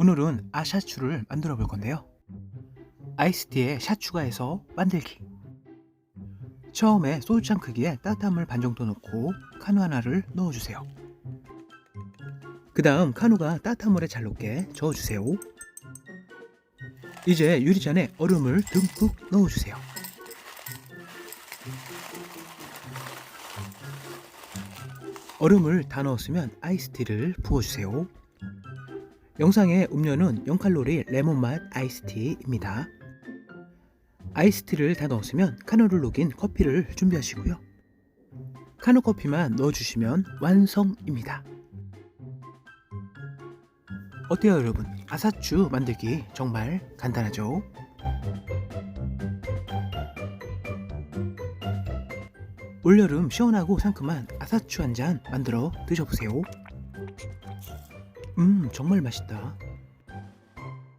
오늘은 아샤추를 만들어 볼 건데요. 아이스티에 샷 추가해서 만들기. 처음에 소주잔 크기에 따뜻한 물 반 정도 넣고 카누 하나를 넣어주세요. 그 다음 카누가 따뜻한 물에 잘 녹게 저어주세요. 이제 유리잔에 얼음을 듬뿍 넣어주세요. 얼음을 다 넣었으면 아이스티를 부어주세요. 영상의 음료는 0칼로리 레몬맛 아이스티입니다. 아이스티를 다 넣었으면 카누를 녹인 커피를 준비하시고요. 카누 커피만 넣어주시면 완성입니다. 어때요 여러분? 아사추 만들기 정말 간단하죠? 올여름 시원하고 상큼한 아사추 한 잔 만들어 드셔보세요. 음, 정말 맛있다.